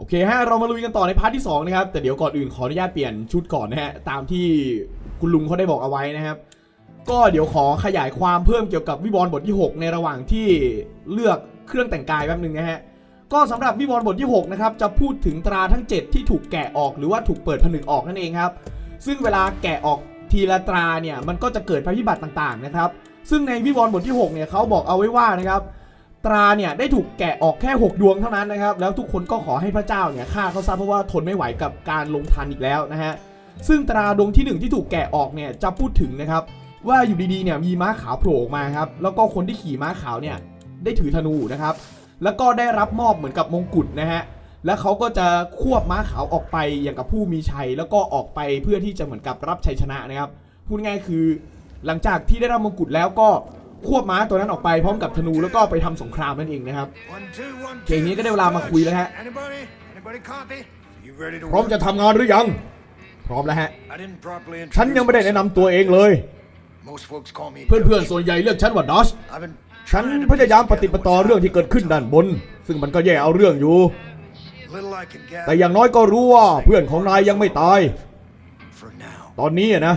โอเคฮะเรามาลุยกันต่อในพาร์ทที่2นะครับแต่เดี๋ยวก่อนอื่นขออนุญาตเปลี่ยนชุดก่อนนะฮะตามที่คุณลุงเขาได้บอกเอาไว้นะครับ ก็เดี๋ยวขอขยายความเพิ่มเกี่ยวกับวิวรณ์บทที่ 6 ในระหว่างที่เลือกเครื่องแต่งกายแป๊บนึงนะฮะก็สำหรับวิวรณ์บทที่6นะครับจะพูดถึงตราทั้ง 7 ที่ถูกแกะออกหรือว่าถูกเปิดผนึกออกนั่นเองครับซึ่งเวลาแกะออกทีละตราเนี่ยมันก็จะเกิดภัยพิบัติต่างๆนะครับซึ่งในวิวรณ์บทที่6เนี่ยเขาบอกเอาไว้ว่านะครับ ตราเนี่ยได้ถูกแกะออกแค่ 6 ดวงเท่านั้นนะครับ แล้วทุกคนก็ขอให้พระเจ้าเนี่ยฆ่าเขาซะเพราะว่าทนไม่ไหวกับการลงทันอีกแล้วนะฮะซึ่งตราดวงที่ 1 ที่ถูกแกะออกเนี่ยจะพูดถึงนะครับว่าอยู่ดีๆเนี่ยมีม้าขาวโผล่ออกมาครับแล้วก็คนที่ขี่ม้าขาวเนี่ยได้ถือธนูนะครับแล้วก็ได้รับมอบเหมือนกับมงกุฎนะฮะแล้วเขาก็จะควบม้าขาวออกไปอย่างกับผู้มีชัย แล้วก็ออกไปเพื่อที่จะเหมือนกับรับชัยชนะนะครับพูดง่ายๆคือ หลังจากที่ได้รับมงกุฎแล้วก็ ควบม้าตัวนั้นออกไปพร้อมกับธนูแล้วก็ไปทำสงครามนั่นเองนะครับเพลงนี้ก็ได้เวลามาคุยแล้วฮะพร้อมจะทำงานหรือยัง พร้อมแล้วฮะ ฉันยังไม่ได้แนะนำตัวเองเลย เพื่อนๆส่วนใหญ่เรียกฉันว่าดอชฉันพยายามปฏิปต่อเรื่องที่เกิดขึ้นด้านบน ซึ่งมันก็แย่เอาเรื่องอยู่ แต่อย่างน้อยก็รู้ว่าเพื่อนของนายยังไม่ตาย ตอนนี้อะนะ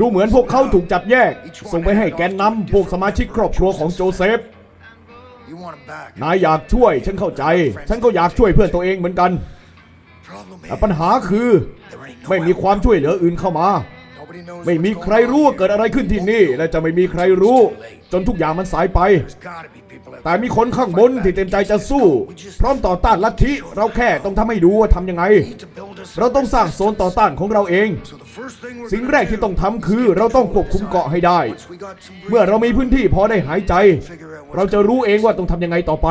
ดูเหมือนพวกเขาถูกจับแยก ส่งไปให้แกนนำพวกสมาชิกครอบครัวของโจเซฟ นายอยากช่วย ฉันเข้าใจ ฉันก็อยากช่วยเพื่อนตัวเองเหมือนกัน แต่ปัญหาคือไม่มีความช่วยเหลืออื่นเข้ามา ไม่มีใครรู้ว่าเกิดอะไรขึ้นที่นี่ และจะไม่มีใครรู้ จนทุกอย่างมันสายไป แต่มีคนข้างบนที่เต็มใจจะสู้ พร้อมต่อต้านลัทธิ เราแค่ต้องทำให้ดูว่าทำยังไง เราต้องสร้างโซนต่อต้านของเราเอง สิ่งแรกที่ต้องทำคือเราต้องควบคุมเกาะให้ได้ เมื่อเรามีพื้นที่พอได้หายใจ เราจะรู้เองว่าต้องทำยังไงต่อไป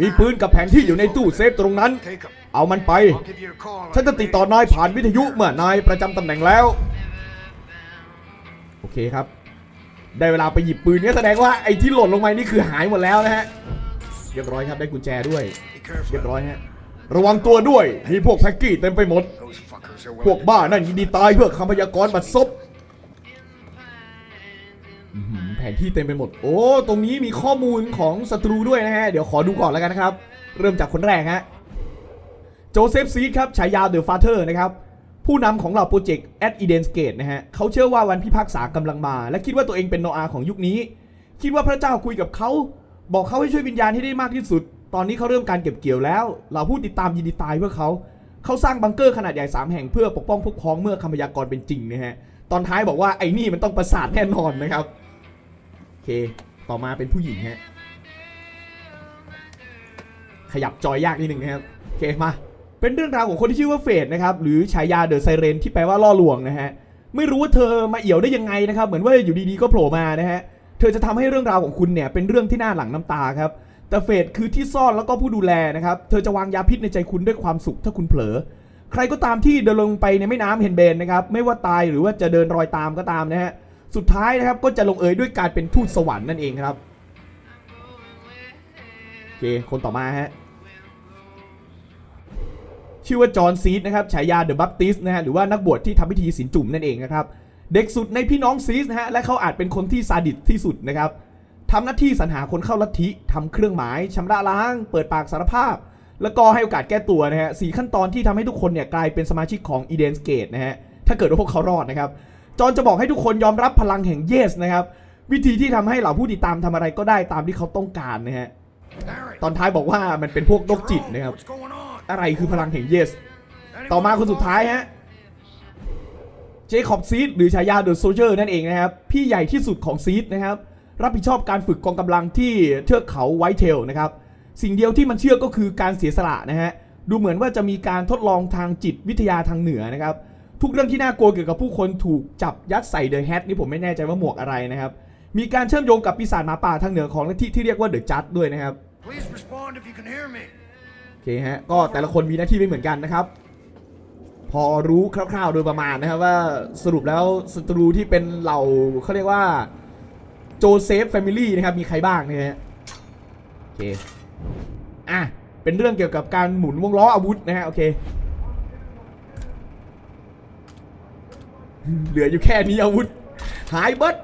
มีปืนกับแผนที่อยู่ในตู้เซฟตรงนั้น เอามันไป I'll give you a call. ฉันจะติดต่อนายผ่านวิทยุเมื่อนายประจำตำแหน่งแล้ว โอเคครับ ได้เวลาไปหยิบปืนเนี่ยแสดงว่าไอ้ที่หล่นลงมานี่คือหายหมดแล้วนะฮะ เรียบร้อยครับได้กุญแจด้วย Be careful. เรียบร้อยฮะ ระวังตัวด้วย มีพวกแพ็กกี้เต็มไปหมด Those fuckers are พวกบ้านั่นยินดีตายเพื่อคำพยากรณ์บัดซบอื้อหือแผนที่เต็มไปหมด โอ้ ตรงนี้มีข้อมูลของศัตรูด้วยนะฮะ เดี๋ยวขอดูก่อนแล้วกันนะครับ เริ่มจากคนแรกฮะ โจเซฟซีดครับฉายาเดอะฟาเธอร์นะครับ ผู้นำของเหล่าโปรเจกต์แอดอีเดนสเกตนะฮะเขาเชื่อว่าวันพิพากษากำลังมา และคิดว่าตัวเองเป็นโนอาของยุคนี้ คิดว่าพระเจ้าคุยกับเขา บอกเขาให้ช่วยวิญญาณให้ได้มากที่สุด ตอนนี้เขาเริ่มการเก็บเกี่ยวแล้วเหล่าผู้ติดตามยินดีตายเพื่อเขาเขาสร้างบังเกอร์ขนาดใหญ่3แห่งเพื่อปกป้องพวกพ้องเมื่อคำพยากรณ์เป็นจริงนะฮะตอนท้ายบอกว่าไอ้นี่มันต้องประสาทแน่นอนนะครับโอเค ต่อมาเป็นผู้หญิงฮะขยับจอยยากนิดนึงนะครับโอเคมา เป็นเรื่องราวของคนที่ชื่อว่าเฟดนะครับหรือฉายาเดอะไซเรนที่แปลว่าล่อลวงนะฮะไม่รู้ว่าเธอมาเอี่ยวได้ยังไงนะครับเหมือนว่าอยู่ดีๆก็โผล่มานะฮะเธอจะทำให้เรื่องราวของคุณเนี่ยเป็นเรื่องที่น่าหลังน้ำตาครับแต่เฟดคือที่ซ่อนแล้วก็ผู้ดูแลนะครับเธอจะวางยาพิษในใจคุณด้วยความสุขถ้าคุณเผลอ ใครก็ตามที่เดินลงไปในแม่น้ำเฮนเบนนะครับไม่ว่าตายหรือว่าจะเดินรอยตามก็ตามนะฮะสุดท้ายนะครับก็จะลงเอยด้วยการเป็นทูตสวรรค์นั่นเองครับโอเคคนต่อมาฮะ ชื่อว่าจอห์นซีดนะครับฉายาเดอะบัพติสนะฮะหรือว่านักบวชที่ทำพิธีศีลจุ่มนั่นเองนะครับเด็กสุดในพี่น้องซีสนะฮะและเขาอาจเป็นคนที่ซาดิสที่สุดนะครับทำหน้าที่สรรหาคนเข้าลัทธิทำเครื่องหมายชำระล้าง เปิดปากสารภาพ แล้วก็ให้โอกาสแก้ตัวนะฮะสี่ขั้นตอนที่ทำให้ทุกคนเนี่ยกลายเป็นสมาชิกของอีเดนสเกตนะฮะถ้าเกิดว่าพวกเขารอดนะครับจอห์นจะบอกให้ทุกคนยอมรับพลังแห่งเยสนะครับวิธีที่ทำให้เหล่าผู้ติดตามทำอะไรก็ได้ตามที่เขาต้องการนะฮะตอนท้ายบอกว่ามันเป็นพวกโรคจิตนะครับ อะไรคือพลังแห่งเยส ต่อมาคนสุดท้ายฮะ เจคอบซีดหรือฉายาเดอะโซเจอร์นั่นเองนะครับ พี่ใหญ่ที่สุดของซีดนะครับ รับผิดชอบการฝึกกองกำลังที่เทือกเขาไวท์เทลนะครับ สิ่งเดียวที่มันเชื่อก็คือการเสียสละนะฮะ ดูเหมือนว่าจะมีการทดลองทางจิตวิทยาทางเหนือนะครับ ทุกเรื่องที่น่ากลัวเกี่ยวกับผู้คนถูกจับยัดใส่เดอะแฮทนี่ผมไม่แน่ใจว่าหมวกอะไรนะครับ มีการเชื่อมโยงกับปีศาจหมาป่าทางเหนือของทธิที่เรียกว่าเดอะจัดด้วยนะครับ Please respond if you can hear me. โอเคฮะก็แต่ละคนมีหน้าที่ไม่เหมือนกันนะครับ พอรู้คร่าวๆโดยประมาณนะครับว่าสรุปแล้วศัตรูที่เป็นเหล่าเขาเรียกว่าโจเซฟแฟมิลี่นะครับมีใครบ้างเนี่ยฮะโอเคอะเป็นเรื่องเกี่ยวกับการหมุนวงล้ออาวุธนะฮะโอเคเหลืออยู่แค่นี้อาวุธหายเบิด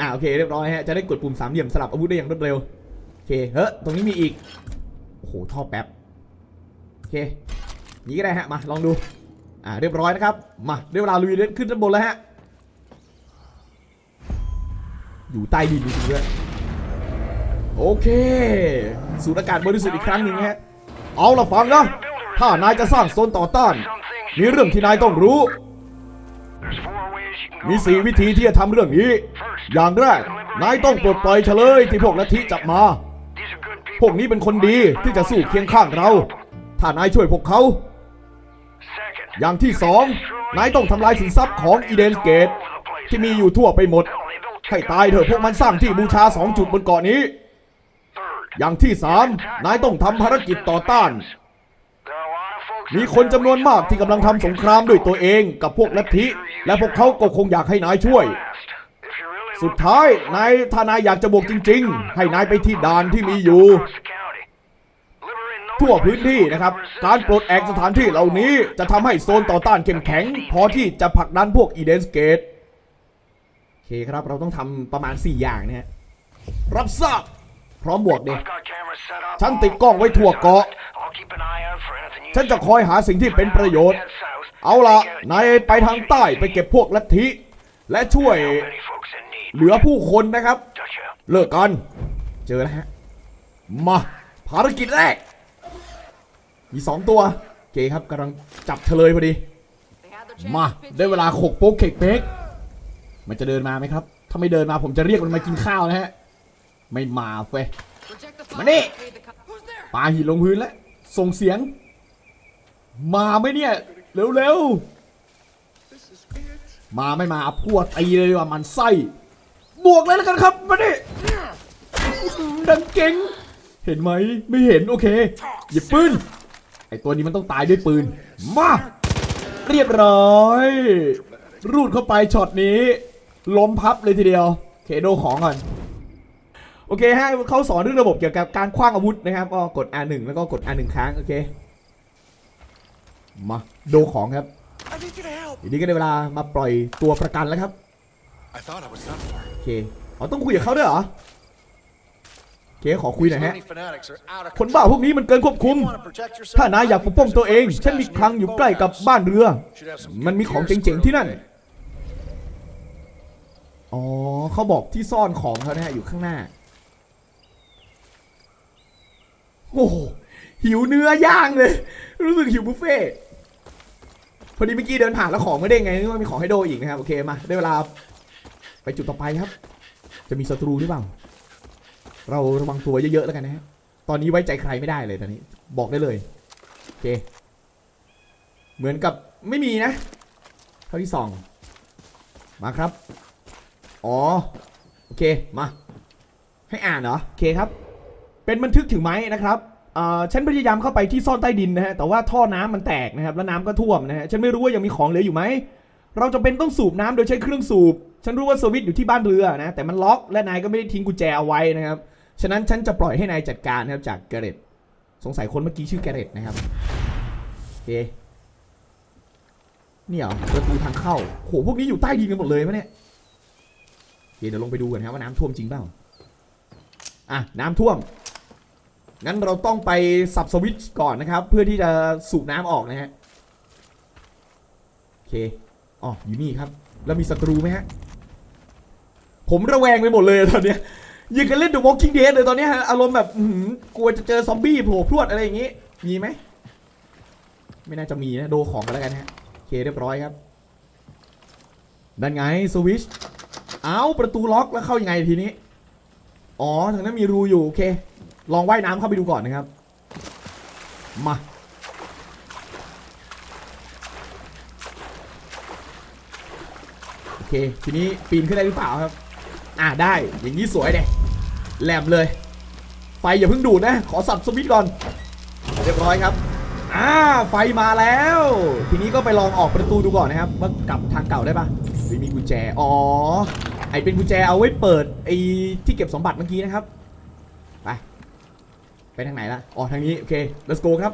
อะโอเคเรียบร้อยฮะจะได้กดปุ่มสามเหลี่ยมสลับอาวุธได้อย่างรวดเร็วโอเคเฮ้ยตรงนี้มีอีกโอ้โหท่อแป๊บ เคอย่างนี้ก็ได้ฮะมาลองดูอ่าเรียบร้อยนะครับมาได้เวลาลุยเล่นขึ้นด้านบนแล้วฮะอยู่ใต้ดินจริงๆด้วยโอเคสูดอากาศบริสุทธิ์อีกครั้งหนึ่งฮะเอาละฟังนะถ้านายจะสร้างโซนต่อต้าน มีเรื่องที่นายต้องรู้ มีสี่วิธีที่จะทำเรื่องนี้ อย่างแรกนายต้องปลดปล่อยเฉลยที่พวกลัทธิจับมา พวกนี้เป็นคนดีที่จะสู้เคียงข้างเรา ถ้านายช่วยพวกเขา Second, อย่างที่สองนายต้องทำลายสินทรัพย์ของอีเดนเกต ที่มีอยู่ทั่วไปหมด ให้ตายเถอะพวกมันสร้างที่บูชาสองจุดบนเกาะนี้ third, อย่างที่สามนายต้องทำภารกิจต่อต้าน there are a lot of folks มีคนจำนวนมากที่กำลังทำสงครามด้วยตัวเองกับพวกลัทธิและพวกเขาก็คงอยากให้นายช่วย last. If you really สุด look ท้ายนายถ้านายอยากจะบวกจริง ๆ ให้นายไปที่ด่านที่มีอยู่ ทั่วพื้นที่นะครับ การปลดแอกสถานที่เหล่านี้จะทำให้โซนต่อต้านเข้มแข็ง พอที่จะผลักดันพวกอีเดนสเกตโอเคครับเราต้องทำประมาณ 4 อย่างนะฮะรับทราบพร้อมบวกเด็ฉันติดกล้องไว้ทั่วเกาะ ฉันจะคอยหาสิ่งที่เป็นประโยชน์ เอาละนายไปทางใต้ไปเก็บพวกลัทธิ และช่วยเหลือผู้คนนะครับ เลิกกัน เจอแล้วฮะ มา ภารกิจแรก มีสองตัวโอเคครับกำลังจับเฉลยพอดี มา ได้เวลาขกโป๊กเคกเป๊กมันจะเดินมาไหมครับ ถ้าไม่เดินมาผมจะเรียกมันมากินข้าวนะฮะ ไม่มาเฟยมานี่ปาหินลงพื้นแล้ว ส่งเสียง มาไหมเนี่ย เร็วๆ มาไม่มาพวดตีเลยดีกว่ามันไส้ บวกเลยแล้วกันครับมาดิดังเก่ง เห็นไหม ไม่เห็นโอเคหยิบปืน ไอตัวนี้มันต้องตายด้วยปืน มา เรียบร้อย รูดเข้าไปช็อตนี้ ล้มพับเลยทีเดียวโอเคโดของก่อน โอเคฮะเขาสอนเรื่องระบบเกี่ยวกับการคว้างอาวุธนะครับก็กด R1 แล้วก็กด R1 ครั้ง โอเค มาโดของครับ I need you to help. ทีนี้ก็ได้เวลามาปล่อยตัวประกันแล้วครับ I thought I was done for. โอเคอ๋อต้องคุยกับเขาด้วยเหรอโอ เคขอคุยหน่อยฮะ fanatics are out of คนบ้าพวกนี้มันเกินควบคุม protect yourself. ถ้านายอยากปกป้องตัวเอง ฉันมีคลังอยู่ใกล้กับบ้านเรือ มันมีของเจ๋งๆที่นั่น อ๋อเขาบอกที่ซ่อนของเขานะฮะอยู่ข้างหน้า โอ้โหหิวเนื้อย่างเลย รู้สึกหิวบุฟเฟ่ต์พอดีเมื่อกี้เดินผ่านแล้วของไม่ได้ไงนึกว่ามีของให้โดอีกนะครับ โอเคมาได้เวลา ไปจุดต่อไปครับ จะมีศัตรูหรือเปล่า เราระวังตัวเยอะๆแล้วกันนะฮะตอนนี้ไว้ใจใครไม่ได้เลยตอนนี้ บอกได้เลยโอเค เหมือนกับไม่มีนะ เท่าที่สองมาครับ อ๋อ โอเค มา ให้อ่านเหรอ โอเคครับ เป็นบันทึกถึงไหมนะครับอ่าฉันพยายามเข้าไปที่ซ่อนใต้ดินนะฮะ แต่ว่าท่อน้ำมันแตกนะครับ แล้วน้ำก็ท่วมนะฮะ ฉันไม่รู้ว่ายังมีของเหลืออยู่ไหม เราจะเป็นต้องสูบน้ำโดยใช้เครื่องสูบ ฉันรู้ว่าสวิตช์อยู่ที่บ้านเรือนะ แต่มันล็อก และนายก็ไม่ได้ทิ้งกุญแจเอาไว้นะครับ ฉะนั้นฉันจะปล่อยให้นายจัดการนะครับจากแกเรตสงสัยคนเมื่อกี้ชื่อแกเรตนะครับโอเคนี่เหรอประตูทางเข้าโหพวกนี้อยู่ใต้ดินกันหมดเลยปะเนี่ยโอเคเดี๋ยวลงไปดูกันนะครับว่าน้ำท่วมจริงเปล่าอะน้ำท่วมงั้นเราต้องไปสับสวิตช์ก่อนนะครับ เพื่อที่จะสูบน้ำออกนะฮะโอเคอ๋ออยู่นี่ครับ แล้วมีศัตรูไหมฮะผมระแวงไปหมดเลยตอนเนี้ย ยิงกันเล่น The Walking Dead เลยตอนนี้ฮะอารมณ์แบบอื้อหือกลัวจะเจอซอมบี้โผล่พรวดอะไรอย่างงี้มีไหมไม่น่าจะมีนะโดของกันแล้วกันฮะโอเคเรียบร้อยครับนั่นไงสวิชเอาประตูล็อกแล้วเข้ายังไงทีนี้ อ๋อทางนั้นมีรูอยู่โอเค ลองว่ายน้ำเข้าไปดูก่อนนะครับ มาโอเค ทีนี้ปีนขึ้นได้หรือเปล่าครับ อ่าได้ อย่างนี้สวยเลยแหลมเลย ไฟอย่าเพิ่งดูดนะ ขอสับสวิตก่อน เรียบร้อยครับ อ่า ไฟมาแล้ว ทีนี้ก็ไปลองออกประตูดูก่อนนะครับ ว่ากลับทางเก่าได้ปะมีกุญแจ อ๋อ ไอเป็นกุญแจเอาไว้เปิดไอที่เก็บสมบัติเมื่อกี้นะครับ ไป ไปทางไหนละอ๋อ ทางนี้ โอเค let's go ครับ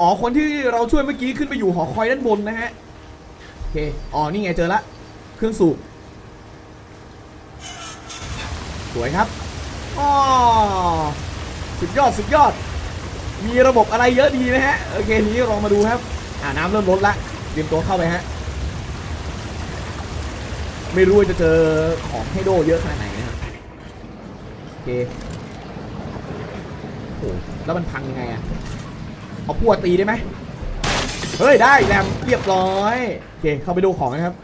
อ๋อ คนที่เราช่วยเมื่อกี้ขึ้นไปอยู่หอคอยด้านบนนะฮะ โอเค อ๋อ นี่ไงเจอละ เครื่องสูบ ส วยครับอ๋อสุดยอดสุดยอด มีระบบอะไรเยอะดีนะฮะ โอเคทีนี้ลองมาดูครับ อ่าน้ำเริ่มลดละเตรียมตัวเข้าไปฮะ ไม่รู้ว่าจะเจอของให้โดเยอะขนาดไหนนะครับ โอเคโอ้แล้วมันพังยังไงอะเอาพวดตีได้ไหมเฮ้ย ได้แรมเรียบร้อย โอเค เข้าไปดูของนะครับ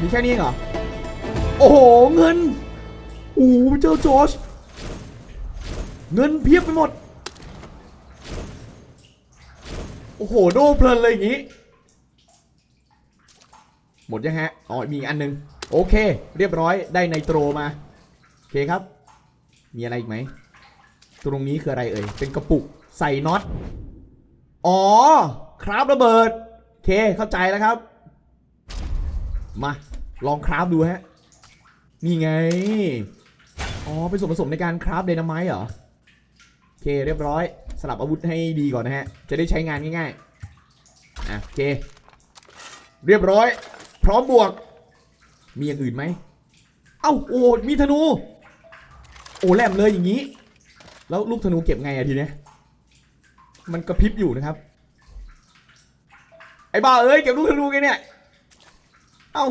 มีแค่นี้เหรอ โอ้โห เงินโอ้โหเจ้าจอร์จเงินเพียบไปหมด โอ้โห โดเพลินเลยอย่างนี้ หมดยังฮะ อ๋อ มีอันหนึง โอเค เรียบร้อย ได้ไนโตรมา โอเคครับ มีอะไรอีกไหม ตรงนี้คืออะไรเอ่ย เป็นกระปุก ใส่น็อต อ๋อ คราฟระเบิด โอเค เข้าใจแล้วครับ มา ลองคราฟดูฮะ นี่ไง อ๋อ เป็นส่วนผสมในการคราฟเดนาไมต์เหรอ โอเค เรียบร้อย สลับอาวุธให้ดีก่อนนะฮะ จะได้ใช้งานง่ายๆ อะ โอเค เรียบร้อย พร้อมบวก มีอย่างอื่นไหม เอ้า โอ้มีธนู โอ้แหลมเลยอย่างนี้ แล้วลูกธนูเก็บไงอะทีเนี้ย มันกระพริบอยู่นะครับ ไอ้บ้าเอ้ย เก็บลูกธนูไงเนี่ย เอ้า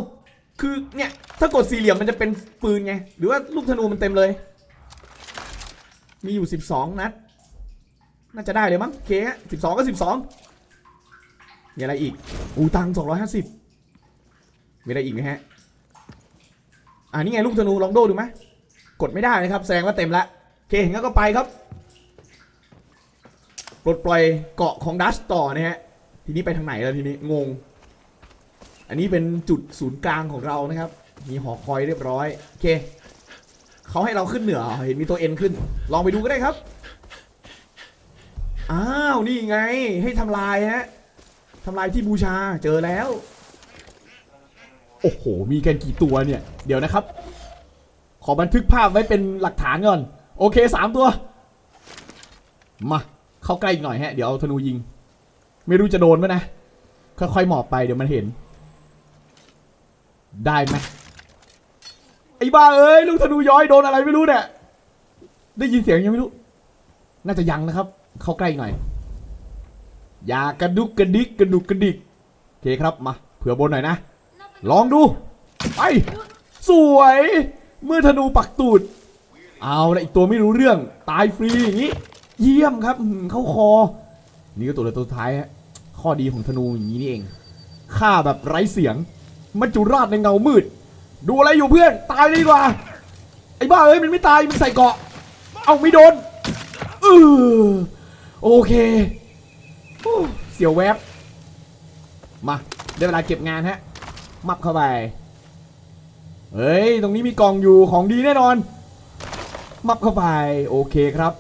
คือเนี่ย ถ้ากดสี่เหลี่ยมมันจะเป็นปืนไง หรือว่าลูกธนูมันเต็มเลย มีอยู่12นัด น่าจะได้เลยมั้งโอเคฮะ12ก็12มีอะไรอีก อูตังค์250มีอะไรอีกไหมฮะ อ่านี่ไงลูกธนูลองโดดูไหมกดไม่ได้นะครับ แสดงว่าเต็มละเคงั้นก็ไปครับปลดปล่อยเกาะของดัชต่อนะฮะ ทีนี้ไปทางไหนแล้วทีนี้งง อันนี้เป็นจุดศูนย์กลางของเรานะครับ มีหอคอยเรียบร้อยโอเคเขาให้เราขึ้นเหนือเห็นมีตัวเอ็นขึ้น ลองไปดูก็ได้ครับ อ้าวนี่ไงให้ทำลายฮะทำลายที่บูชาเจอแล้ว โอ้โห มีกันกี่ตัวเนี่ย เดี๋ยวนะครับ ขอบันทึกภาพไว้เป็นหลักฐานก่อน โอเคสามตัว มา เข้าใกล้อีกหน่อยฮะ เดี๋ยวเอาธนูยิง ไม่รู้จะโดนไหมนะ ค่อยๆหมอบไปเดี๋ยวมันเห็น ได้ไหม อ้บ้าเอ้ยลูกธนูย้อยโดนอะไรไม่รู้เนี่ยได้ยินเสียงยังไม่รู้ น่าจะยังนะครับ เข้าใกล้หน่อย อย่ากระดุกกระดิกกระดุกกระดิกโอเคครับมาเผื่อบนหน่อยนะ ลองดู ไป สวย เมื่อธนูปักตูด เอาละอีกตัวไม่รู้เรื่อง ตายฟรีอย่างนี้ เยี่ยมครับเข้าคอ นี่ก็ตัวเลือตัวท้ายฮะข้อดีของธนูอย่างนี้นี่เองฆ่าแบบไร้เสียงมัจจุราชในเงามืด ดูอะไรอยู่เพื่อน ตายเลยดีกว่า ไอ้บ้าเอ้ยมันไม่ตาย มันใส่เกาะ เอาไม่โดนเออโอเคโอ้เสียวแวบ มาได้เวลาเก็บงานฮะ มับเข้าไป เฮ้ย ตรงนี้มีกล่องอยู่ของดีแน่นอน มับเข้าไป โอเคครับ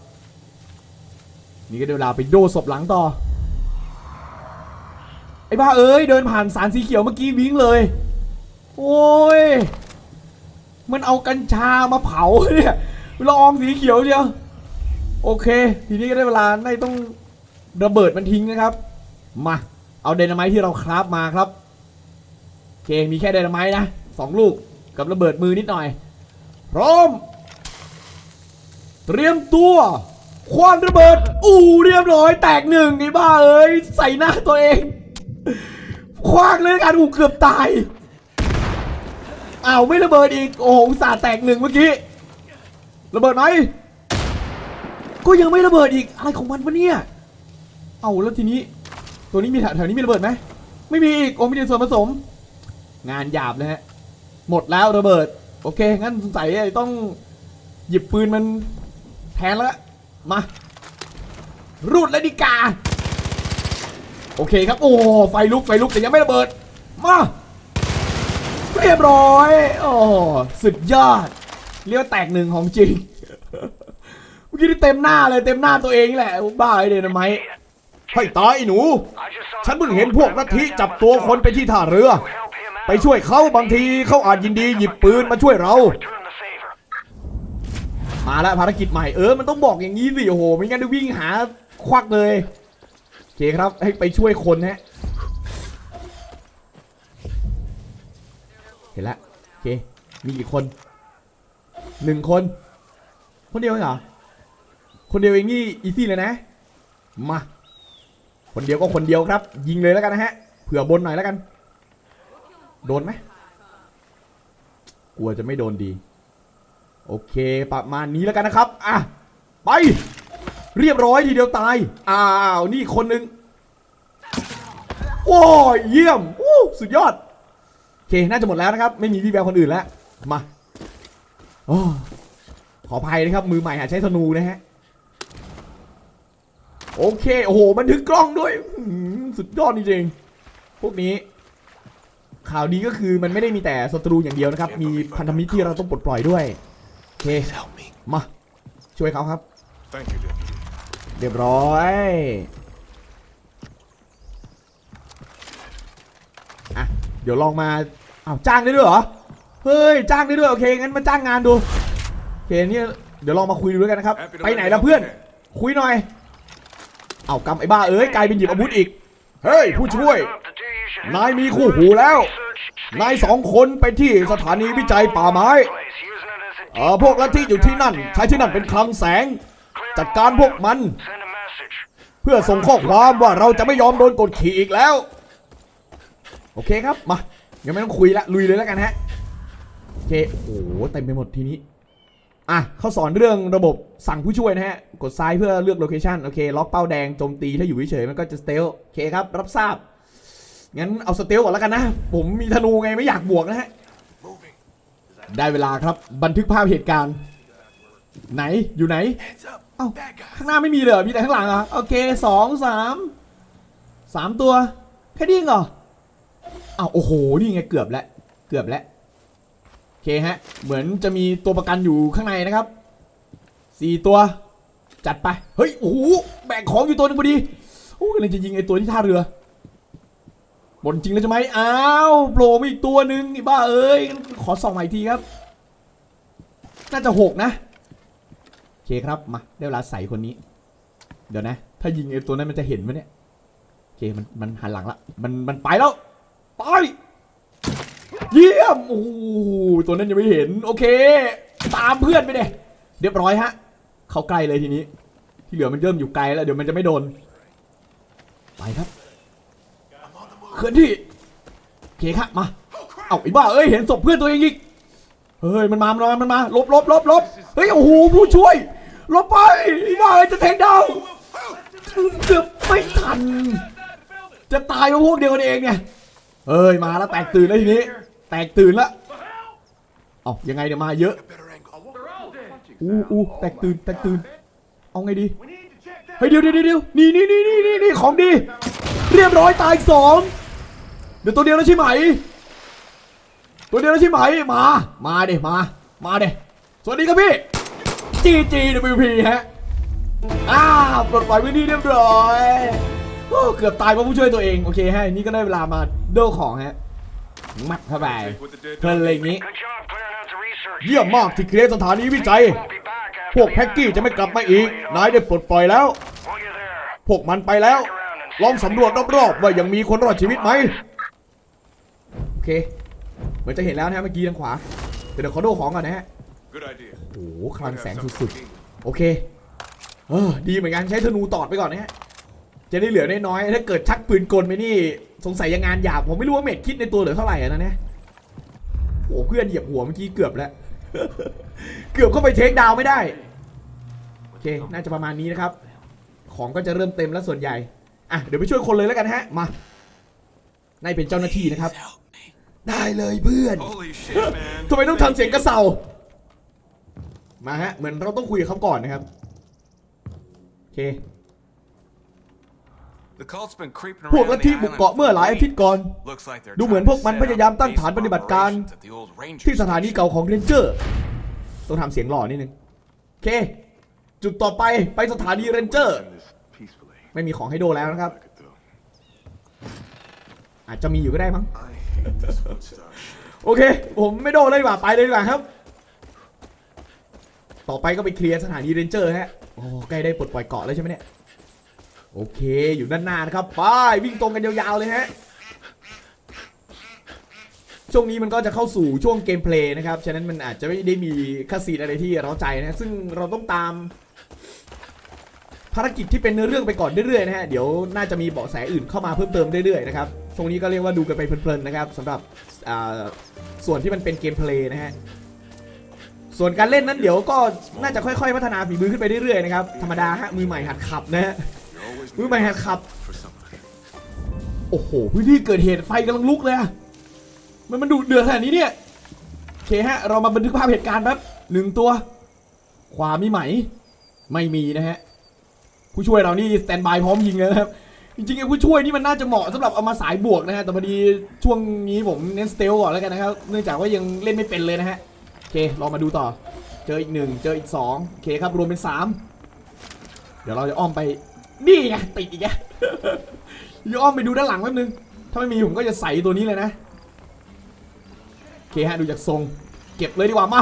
นี่ก็ได้เวลาไปโดศพหลังต่อ ไอ้บ้าเอ้ย เดินผ่านสารสีเขียวเมื่อกี้วิ่งเลย โอ้ย มันเอากัญชามาเผาเนี่ยละอองสีเขียวเดียว โอเค ทีนี้ก็ได้เวลาในต้องระเบิดมันทิ้งนะครับ มา เอาเดนไมต์ที่เราคราฟมาครับโอเคมีแค่เดนไมต์นะสองลูกกับระเบิดมือนิดหน่อย พร้อม เตรียมตัวคว้างระเบิด อู้เรียบร้อยแตกหนึ่งไอ้บ้าเอ้ยใส่หน้าตัวเองคว้างเลยการอูเกือบตาย อ้าวไม่ระเบิดอีก โอ้โหอุตส่าห์แตกหนึ่งเมื่อกี้ ระเบิดไหมก็ยังไม่ระเบิดอีก อะไรของมันวะเนี่ย เอาแล้วทีนี้ ตัวนี้มีแถวนี้มีระเบิดไหม ไม่มีอีก โอ้มีแต่ส่วนผสม งานหยาบเลยฮะ หมดแล้วระเบิด โอเค งั้นสงสัยต้องหยิบปืนมันแทนแล้ว มา รูดเลยดีกา โอเคครับ โอ้ ไฟลุก ไฟลุกแต่ยังไม่ระเบิด มา เรียบร้อย โอ้สุดยอด เรียกว่าแตกหนึ่งของจริงเมื่อกี้นี่เต็มหน้าเลยเต็มหน้าตัวเองแหละ บ้าไอเดนไมต์ให้ตายไอ้หนู ฉันเพิ่งเห็นพวกลัทธิจับตัวคนไปที่ท่าเรือ ไปช่วยเขาบางทีเขาอาจยินดีหยิบปืนมาช่วยเรา มาแล้วภารกิจใหม่เออมันต้องบอกอย่างนี้สิโอ้โหไม่งั้นจะวิ่งหาควักเลยโอเคครับให้ไปช่วยคนฮะ เห็นแล้วโอเค มีกี่คนหนึ่งคน คนเดียวเหรอ คนเดียวเองนี่อีซี่เลยนะ มา คนเดียวก็คนเดียวครับ ยิงเลยแล้วกันนะฮะ เผื่อบนหน่อยแล้วกัน โดนไหมกลัวจะไม่โดนดี โอเค ประมาณนี้แล้วกันนะครับ อะ ไป เรียบร้อยทีเดียวตาย อ้าว นี่คนนึง โอ้ยเยี่ยมอู้สุดยอด เคน่าจะหมดแล้วนะครับ ไม่มีพี่แววคนอื่นแล้วมาโอ้ขออภัยนะครับ มือใหม่หาใช้ธนูนะฮะโอเค โอ้โห บันทึกกล้องด้วย สุดยอดจริงๆพวกนี้ ข่าวดีก็คือมันไม่ได้มีแต่ศัตรูอย่างเดียวนะครับ มีพันธมิตรที่เราต้องปลดปล่อยด้วย โอเค มา ช่วยเขาครับ เรียบร้อย อะ เดี๋ยวลองมา อ้าวจ้างได้ด้วยเหรอ เฮ้ยจ้างได้ด้วยโอเคงั้นมาจ้างงานดูโอเคเนี่ยเดี๋ยวลองมาคุยดูด้วยกันนะครับ ไปไหนแล้วเพื่อน คุยหน่อย เอากำไอ้บ้าเอ้ยกลายเป็นหยิบอาวุธอีก เฮ้ยผู้ช่วย นายมีคู่หูแล้ว นายสองคนไปที่สถานีวิจัยป่าไม้เออพวกลัทธิอยู่ที่นั่น ใช้ที่นั่นเป็นคลังแสง จัดการพวกมัน เพื่อส่งข้อความว่าเราจะไม่ยอมโดนกดขี่อีกแล้ว โอเคครับมา ยังไม่ต้องคุยละลุยเลยแล้วกันฮะโอเคโอ้โหเต็มไปหมดทีนี้อะเขาสอนเรื่องระบบสั่งผู้ช่วยนะฮะ กดซ้ายเพื่อเลือกโลเคชันโอเค ล็อกเป้าแดงโจมตีถ้าอยู่เฉยมันก็จะสเตลโอเคครับ รับทราบ งั้นเอาสเตลก่อนแล้วกันนะ ผมมีธนูไงไม่อยากบวกนะฮะ ได้เวลาครับบันทึกภาพเหตุการณ์ ไหนอยู่ไหน เอ้า ข้างหน้าไม่มีเลยมีแต่ข้างหลังเหรอโอเคสองสามสามตัว แค่นี้งเหรอ อ้าวโอ้โหนี่ไงเกือบแล้วเกือบแล้วโอเคฮะเหมือนจะมีตัวประกันอยู่ข้างในนะครับสี่ตัว จัดไปเฮ้ยโอ้โหแบกของอยู่ตัวหนึงพอดีโอ้กำลังจะยิงไอ้ตัวที่ท่าเรือบนจริงแล้วใช่ไหมอ้าวโผล่มาอีกตัวหนึ่งบ้าเอ้ยขอส่องใหม่ทีครับ น่าจะหกนะโอเคครับมาได้เวลาใส่คนนี้ เดี๋ยวนะ ถ้ายิงไอ้ตัวนั้นมันจะเห็นไหมเนี่ยโอเคมันมันหันหลังละมันมันไปแล้ว ไปเยี่ยมโอ้โหตัวนั้นยังไม่เห็น โอเค ตามเพื่อนไปเด้เรียบร้อยฮะ เข้าใกล้เลยทีนี้ ที่เหลือมันเริ่มอยู่ไกลแล้วเดี๋ยวมันจะไม่โดน ไปครับ เคลื่อนที่โอเคครับมา เอาไอ้บ้าเอ้ยเห็นศพเพื่อนตัวเองอีก เฮ้ยมันมา มันมา มันมา ลบลบลบลบเฮ้ยโอ้โหผู้ช่วย ลบไปไอ้บ้าเอ้ยจะแทงดาวเกือบไม่ทัน จะตายเพราะพวกเดียวกันเองเนี่ย เฮ้ยมาแล้วแตกตื่นแล้วทีนี้ แตกตื่นล้วเอ้ายังไงเดี๋ยวมาเยอะอู้อู้แตกตื่นแตกตื่น เอาไงดีเฮ้ยเดี๋ยวเดี๋ยวเดี๋ยวนี่นี่นี่นี่นี่นี่ของดี เรียบร้อยตายสองเดี๋ยวตัวเดียวแล้วใช่ไหม ตัวเดียวแล้วใช่ไหมมา มาเดี๋ยมา มาเดี๋ยสวัสดีครับพี่จีจี WP ฮะอ้าปลดปล่อยพื้นที่เรียบร้อย เกือบตายเพราะผู้ช่วยตัวเอง โอเคฮะนี่ก็ได้เวลามาเดลของฮะมัดเข้าไป With the dead เพลินอะไรอย่างนี้ Good job clearing out the research. เยี่ยมมากที่เคลียร์สถานีวิจัย Won't be back after พวก the แพ็กกี้ end. จะไม่กลับมาอีก นายได้ปลดปล่อยแล้ว While you're there, พวกมันไปแล้ว ลองสำรวจรอบๆว่ายังมีคนรอดชีวิตไหม โอเค เหมือนจะเห็นแล้วนะฮะเมื่อกี้ทางขวา เดี๋ยวขอดูของก่อนนะฮะ Good idea. โอ้โหคลังแสงสุดๆ โอเค เออ ดีเหมือนกันใช้ธนูตอดไปก่อนนะฮะ จะได้เหลือน้อยๆถ้าเกิดชักปืนกลไปนี่ สงสัยยังงานหยาบผมไม่รู้ว่าเม็ดคิดในตัวเหลือเท่าไหร่อะนะเนี่ยโอ้โหเพื่อนเหยียบหัวเมื่อกี้เกือบแล้ว เกือบเข้าไปเทคดาวน์ไม่ได้ โอเค น่าจะประมาณนี้นะครับ ของก็จะเริ่มเต็มแล้วส่วนใหญ่ อะ เดี๋ยวไปช่วยคนเลยแล้วกันฮะ มานายเป็นเจ้าหน้าที่นะครับ Help me. ได้เลยเพื่อน Holy shit, man. ทำไมต้องทำเสียงกระเซามาฮะ เหมือนเราต้องคุยกับเขาก่อนนะครับ โอเค พวก around ลัท the ธิบุก island เกาะเมื่อหลายอาทิตย์ก่อน Looks like they're ดูเหมือน trying พ to วกมัน set พ up ยายามตั้ง base ฐาน of ปฏิบัติการ operations at the old ranger ที่สถานีเก่าของเรนเจอร์ ต้องทำเสียงหล่อนิดนึงโอเค จุดต่อไปไปสถานีเรนเจอร์ this peacefully. ไม่มีของให้โดแล้วนะครับ Like it though. อาจจะมีอยู่ก็ได้มั้ง I hate this Woodstock shit. โอเค ผมไม่โดนเลยดีกว่าไปเลยดีกว่าครับ ต่อไปก็ไปเคลียร์สถานีเรนเจอร์ฮะ โอ้ใกล้ได้ปลดปล่อยเกาะแล้วใช่ไหมเนี่ย โอเค อยู่ด้านหน้านะครับไปวิ่งตรงกันยาวๆเลยฮะช่วงนี้มันก็จะเข้าสู่ช่วงเกมเพลย์นะครับ ฉะนั้นมันอาจจะไม่ได้มีคาสีอะไรที่เราใจนะ ซึ่งเราต้องตาม ภารกิจที่เป็นเนื้อเรื่องไปก่อนเรื่อยๆนะฮะ เดี๋ยวน่าจะมีเบาะแสอื่นเข้ามาเพิ่มเติมเรื่อยๆนะครับ ช่วงนี้ก็เรียกว่าดูกันไปเพลินๆนะครับสำหรับส่วนที่มันเป็นเกมเพลย์นะฮะ ส่วนการเล่นนั้นเดี๋ยวก็น่าจะค่อยๆ พัฒนาฝีมือขึ้นไปเรื่อยๆนะครับ ธรรมดาฮะมือใหม่หัดขับนะฮะ You're always มือใหม่หัดขับ โอ้โหพื้นที่เกิดเหตุไฟกำลังลุกเลยอะมันมันดุเดือดขนาดนี้เนี่ยโอเคฮะ เรามาบันทึกภาพเหตุการณ์แป๊บหนึ่งตัวขวามีไหม ไม่มีนะฮะ ผู้ช่วยเรานี่สแตนบายพร้อมยิงเลยนะครับ จริงๆไอ้ผู้ช่วยนี่มันน่าจะเหมาะสำหรับเอามาสายบวกนะฮะ แต่พอดีช่วงนี้ผมเน้นสเตลก่อนแล้วกันนะครับ เนื่องจากว่ายังเล่นไม่เป็นเลยนะฮะ โอเคลองมาดูต่อ เจออีกหนึ่ง เจออีกสองโอเคครับ รวมเป็นสามเดี๋ยวเราจะอ้อมไป นี่ไงติดอีกแกเดี๋ยวอ้อมไปดูด้านหลังแป๊บนึง ถ้าไม่มีผมก็จะใส่ตัวนี้เลยนะโอเคฮะดูจากทรง เก็บเลยดีกว่ามา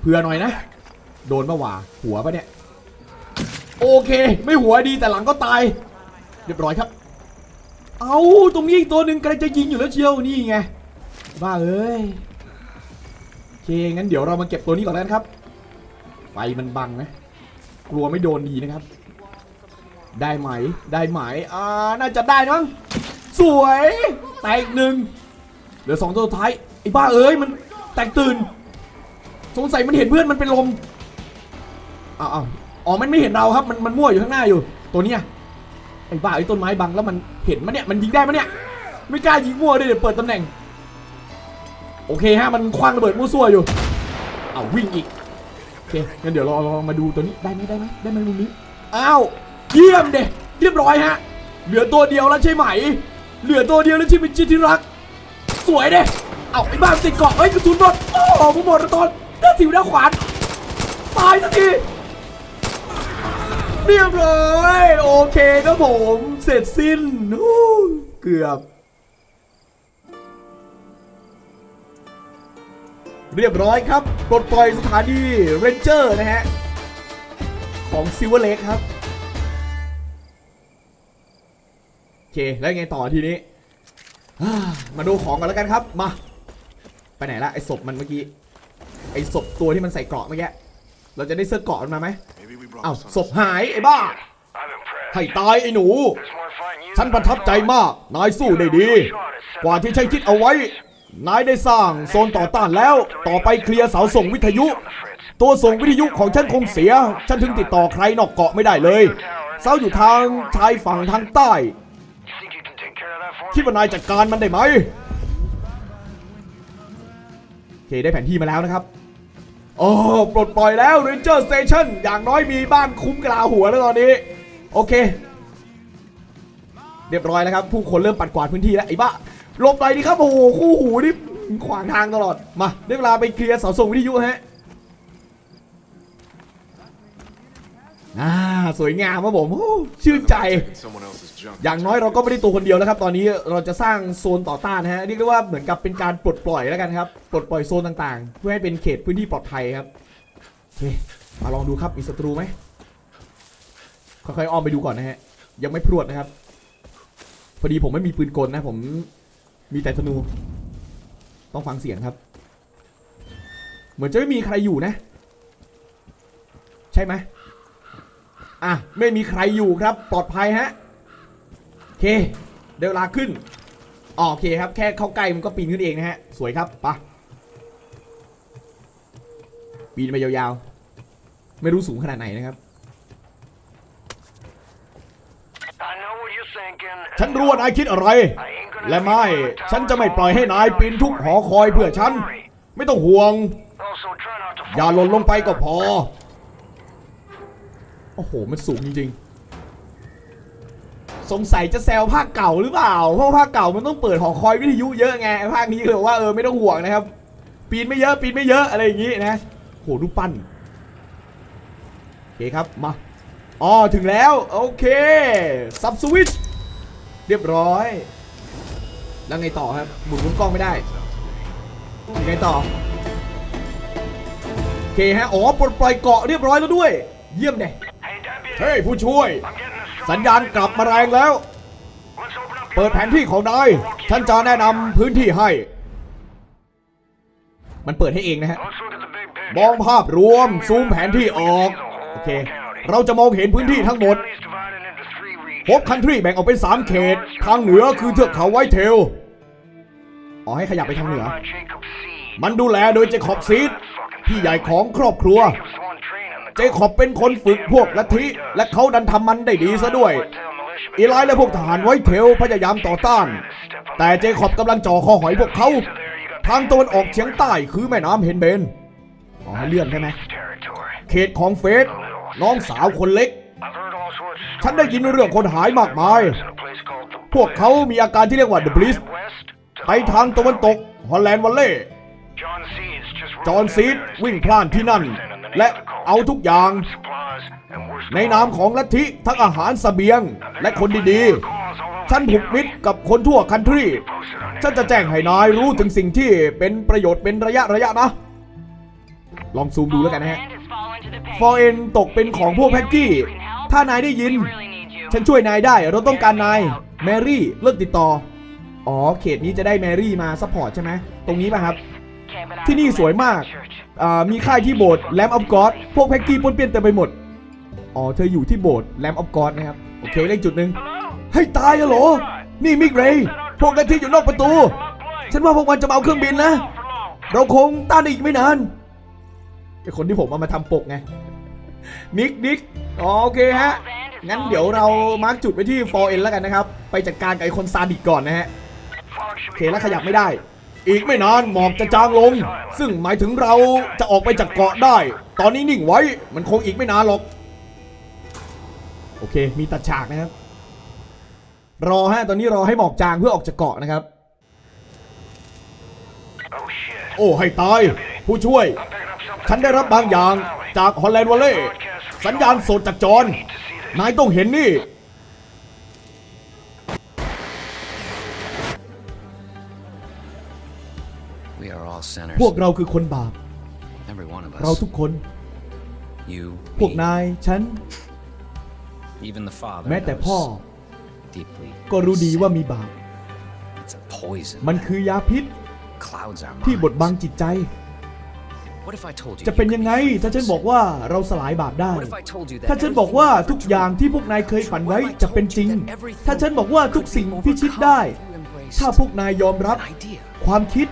เผื่อหน่อยนะ โดนปะวะหัวปะเนี่ย โอเค ไม่หัวดีแต่หลังก็ตาย เรียบร้อยครับ เอาตรงนี้อีกตัวหนึ่งกำลังจะยิงอยู่แล้วเชียวนี่ไงบ้าเอ้ยโอเคงั้นเดี๋ยวเรามาเก็บตัวนี้ก่อนแล้วกันครับ ไฟมันบังนะกลัวไม่โดนดีนะครับ ได้ไหม ได้ไหม อ่า น่าจะได้นะมั้ง สวยแตกหนึ่งเหลือสองตัวท้ายไอ้บ้าเอ้ยมันแตกตื่น สงสัยมันเห็นเพื่อนมันเป็นลมอ้าวอ๋อ มันไม่เห็นเราครับ มันมันมั่วอยู่ข้างหน้าอยู่ ตัวเนี้ยไอ้บ้าไอ้ต้นไม้บังแล้วมันเห็นมันเนี่ย มันยิงได้มันเนี่ย ไม่กล้ายิงมั่วด้วยเดี๋ยวเปิดตำแหน่ง โอเคฮะ มันคว้างระเบิดมั่วซั่วอยู่ เอาวิ่งอีก โอเค งั้นเดี๋ยวเราลองมาดูตัวนี้ได้ไหมได้ไหมได้ไหมมุมนี้ อ้าว เยี่ยมเด็เรียบร้อยฮะ เหลือตัวเดียวแล้วใช่ไหม เหลือตัวเดียวแล้วใช่ไหมจิตที่รัก สวยเด้เอาไอ้บ้านติดเกาะเอ้ยกระสุนหมดโอ้โหผมหมดแล้วตอนด้าสิวด้าขวานตายสักทีเรียบร้อยโอเคครับผมเสร็จสิ้นเกือบ เรียบร้อยครับปลดปล่อยสถานีเรนเจอร์นะฮะ ของซิลเวอร์เลกครับ เคแล้วยังไงต่อทีนี้อ่ามาดูของกันแล้วกันครับมาไปไหนละไอ้ศพมันเมื่อกี้ไอ้ศพตัวที่มันใส่เกราะเมื่อกี้เราจะได้เสื้อเกราะมันมาไหม Maybe we brought เอ้า this on ศพหายไอ้บ้า I'm impressed. ให้ตายไอ้หนู There's more fighting you ฉันประทับใจมาก นายสู้ได้ดี กว่าที่ฉันคิดเอาไว้ นายได้สร้างโซนต่อต้านแล้ว ต่อไปเคลียร์เสาส่งวิทยุ on the fritz. ตัวส่งวิทยุของฉันคงเสีย ฉันถึงติดต่อใครนอกเกาะไม่ได้เลย เสาอยู่ทางชายฝั่งทางใต้ คิด me? ว่านายจัดการมันได้ไหมโอเคได้แผนที่มาแล้วนะครับโอ้ปลดปล่อยแล้ว Ranger Station อย่างน้อยมีบ้านคุ้มกลาหัวแล้วตอนนี้ โอเค เรียบร้อยแล้วครับ ผู้คนเริ่มปัดกวาดพื้นที่แล้วไอ้บ้าลบไปดิครับโอ้โหคู่หูนี่ขวางทางตลอดมาได้เวลาไปเคลียร์เสาส่งวิทยุฮะอ่า สวยงามครับผมโอ้ชื่นใจ อย่างน้อยเราก็ไม่ได้ตัวคนเดียวแล้วครับ ตอนนี้เราจะสร้างโซนต่อต้านนะฮะเรียกได้ว่าเหมือนกับเป็นการปลดปล่อยแล้วกันครับปลดปล่อยโซนต่างๆ เพื่อให้เป็นเขตพื้นที่ปลอดภัยครับมาลองดูครับมีศัตรูไหมค่อยๆอ้อมไปดูก่อนนะฮะ ยังไม่พรวดนะครับ พอดีผมไม่มีปืนกลนะ ผมมีแต่ธนู ต้องฟังเสียงครับ เหมือนจะไม่มีใครอยู่นะ ใช่ไหม อะ ไม่มีใครอยู่ครับ ปลอดภัยฮะโอเค เดี๋ยวเวลาขึ้นอ๋อโอเคครับ แค่เข้าใกล้มันก็ปีนขึ้นเองนะฮะ สวยครับไปะปีนไปยาวๆ ไม่รู้สูงขนาดไหนนะครับ I know what you're thinking. ฉันรู้ว่านายคิดอะไร I ain't gonna และไม่ leave you in the ฉันจะ tower ไม่ปล่อยให้นายปีนทุกหอคอยเพื่อฉัน ไม่ต้องห่วง Also, try not to อย่า fall หล่นลงไปก็ down. พอ โอ้โห มันสูงจริงๆ สงสัยจะแซวภาคเก่าหรือเปล่า เพราะภาคเก่ามันต้องเปิดหอคอยวิทยุเยอะไง ภาคนี้เลยบว่าเออไม่ต้องห่วงนะครับ ปีนไม่เยอะปีนไม่เยอะอะไรอย่างงี้นะโหดูปั้นโอเคครับ มา อ๋อถึงแล้ว โอเค ซับสวิตช์เรียบร้อย แล้วไงต่อครับ หมุนมุมกล้องไม่ได้ยังไงต่อโอเคฮะ อ๋อปลดปล่อยเกาะเรียบร้อยแล้วด้วย เยี่ยมเด้ Hey, deputy. เฮ้ยผู้ช่วย สัญญาณกลับมาแรงแล้ว เปิดแผนที่ของนายฉันจะแนะนำพื้นที่ให้ มันเปิดให้เองนะฮะ มองภาพรวมซูมแผนที่ออก โอเค เราจะมองเห็นพื้นที่ทั้งหมดพบคันทรีแบ่งออกเป็น 3 เขต ทางเหนือคือเทือกเขาไวท์เทล อ๋อให้ขยับไปทางเหนือ มันดูแลโดยเจคอบซีดพี่ใหญ่ของครอบครัว เจคอบเป็นคนฝึกพวกลัทธิและเขาดันทำมันได้ดีซะด้วย อีไลและพวกทหารไวท์เทลพยายามต่อต้าน แต่เจคอบกำลังจ่อคอหอยพวกเขา ทางตะวันออกเฉียงใต้คือแม่น้ำเฮนเบนอ๋อให้เลื่อนใช่ไหม territory. เขตของเฟสน้องสาวคนเล็ก I've heard all sorts of ฉันได้ยินเรื่องคนหายมากมาย stories in a place called the พวกเขามีอาการที่เรียกว่า The Bliss West. to ไปทางตะวันตกฮอลแลนด์วัลเล่ John Seed's just จอห์นซีดวิ่งพล่านที่นั่น และเอาทุกอย่าง ในนามของลัทธิทั้งอาหารเสบียงและคนดีๆ ฉันผูกมิตรกับคนทั่วคันทรีฉันจะแจ้งให้นายรู้ถึงสิ่งที่เป็นประโยชน์เป็นระยะระยะนะ ลองซูมดูแล้วกันนะฮะฟอร์เอนตกเป็นของพวกแพ็กกี้ ถ้านายได้ยิน ฉันช่วยนายได้ เราต้องการนาย แมรี่เลิกติดต่อ อ๋อ เขตนี้จะได้แมรี่มาซัพพอร์ตใช่ไหม ตรงนี้ป่ะครับ ที่นี่สวยมาก มีค่ายที่โบสถ์แลมออฟกอดพวกแพ็กกี้ปนเปี้ยนเต็มไปหมด อ๋อ เธออยู่ที่โบสถ์แลมออฟกอดนะครับ โอเคเลขจุดหนึ่งให้ตายอะเหรอ นี่มิกเรย์พวกนั้นที่อยู่นอกประตู ฉันว่าพวกมันจะมาเอาเครื่องบินนะ เราคงต้านได้อีกไม่นานไอคนที่ผมเอามาทำปกไง มิกนิกอ๋อโอเคฮะ งั้นเดี๋ยวเรามาร์กจุดไปที่ 4N แล้วกันนะครับ ไปจัดการกับไอคนซาดิสก่อนนะฮะ โอเคแล้วขยับไม่ได้ อีกไม่นานหมอกจะจางลง ซึ่งหมายถึงเราจะออกไปจากเกาะได้ ตอนนี้นิ่งไว้ มันคงอีกไม่นานหรอก โอเค มีตัดฉากนะครับ รอฮะ ตอนนี้รอให้หมอกจางเพื่อออกจากเกาะนะครับ โอ้ ให้ตาย ผู้ช่วย ฉันได้รับบางอย่างจากฮอลแลนด์วอลเล่ สัญญาณสดจากจอน นายต้องเห็นนี่ พวกเราคือคนบาป Every one of เรา us. ทุกคน You, พวก me, นาย ฉัน even the Father. แม้แต่ knows พ่อ deeply. ก็รู้ดีว่ามีบาป It's a poison. มันคือยาพิษ clouds our ที่บดบัง minds. จิตใจ What if I told you? จะเป็น you ยัง could ไง be ถ้าฉัน forgiven? บอกว่าเราสลายบาปได้ What if I told you that ถ้าฉัน everything บอกว่า you ever ทุกอย่าง dreamed ที่พวกนายเคยฝันไว้ What if I จะเป็น told จริง you that everything ถ้าฉันบอกว่าทุกสิ่งที่คิดได้ could be overcome if you embraced ถ้าพวกนายยอมรับ an idea ความคิด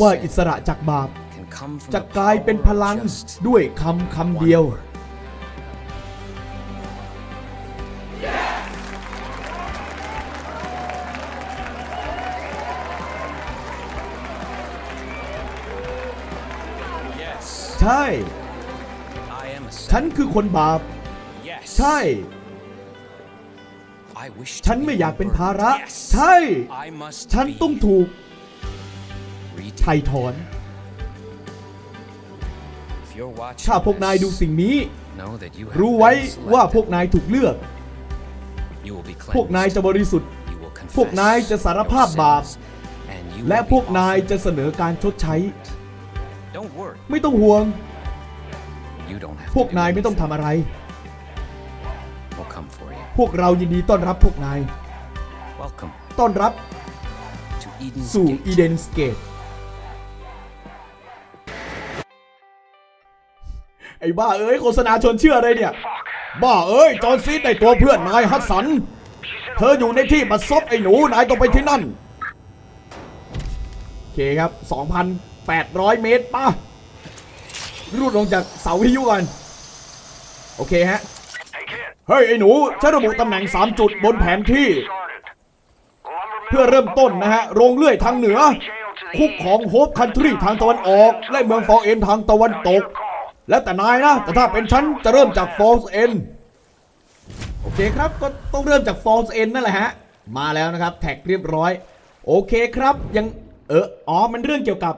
ว่า sin อิสระจากบาป can come from จะ the กลายเป็นพ power ลั of ง just ด้วยคำคำเดียว yes ใช่ I am a ฉัน sinner คือคนบาป yes ใช่ I wish to ฉัน be ไม่อยากเป็น burdened. ภาระ yes ใช่ I must ฉัน be ต้องถูก redeemed. ไถ่ถอน If you're watching ถ้าพวกนายดู this, สิ่งนี้ know that you have รู้ไว้ been ว่า selected. พวกนายถูกเลือก You will be พวกนาย cleansed. จะบริสุทธิ์ You will confess พวกนายจะสารภาพ your บาป sins, and you และ will be พวกนาย offered. จะเสนอการชดใช้ Don't worry. ไม่ต้องห่วง You don't have พวก to do นายไม่ต้อง anything. ทำอะไร We'll come for you. พวกเรายินดีต้อนรับพวกนาย Welcome ต้อนรับ to Eden's สู่ Gate. อีเดนสเกต ไอ้บ้าเอ้ยโฆษณาชวนเชื่ออะไรเนี่ย บ้าเอ้ยจอห์นซีดในตัวเพื่อนนายฮัตสัน เธออยู่ในที่บัดซบไอ้หนูนายต้องไปที่นั่น โอเคครับ 2,800 เมตรป่ะรูดลงจากเสาวิทยุกัน โอเคฮะ Hey kid. เฮ้ย ไอ้หนูฉันระบุตำแหน่ง 3 จุดบนแผนที่ Started. Lumbermill เพื่อเริ่มต้นนะฮะ โรงเลื่อยทางเหนือ คุกของโฮปคันทรีทางตะวันออก และเมืองฟอร์เอ็นทางตะวันตก แล้วแต่นายนะ แต่ถ้าเป็นฉันจะเริ่มจากฟอร์เอ็นโอเคครับ ก็ต้องเริ่มจากฟอร์เอ็นนั่นแหละฮะ มาแล้วนะครับ แท็กเรียบร้อย โอเคครับ ยังเอออ๋อ มันเรื่องเกี่ยวกับ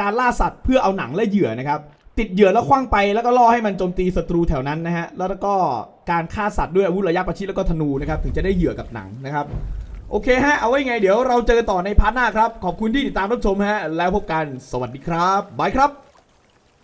การล่าสัตว์เพื่อเอาหนังและเหยื่อนะครับ ติดเหยื่อแล้วคว้างไปแล้วก็ล่อให้มันโจมตีศัตรูแถวนั้นนะฮะ แล้วก็การฆ่าสัตว์ด้วยอาวุธระยะประชิดแล้วก็ธนูนะครับ ถึงจะได้เหยื่อกับหนังนะครับโอเคฮะ เอาไว้ไง เดี๋ยวเราเจอต่อในพาร์ทหน้าครับ ขอบคุณที่ติดตามรับชมฮะ แล้วพบกัน สวัสดีครับ บายครับ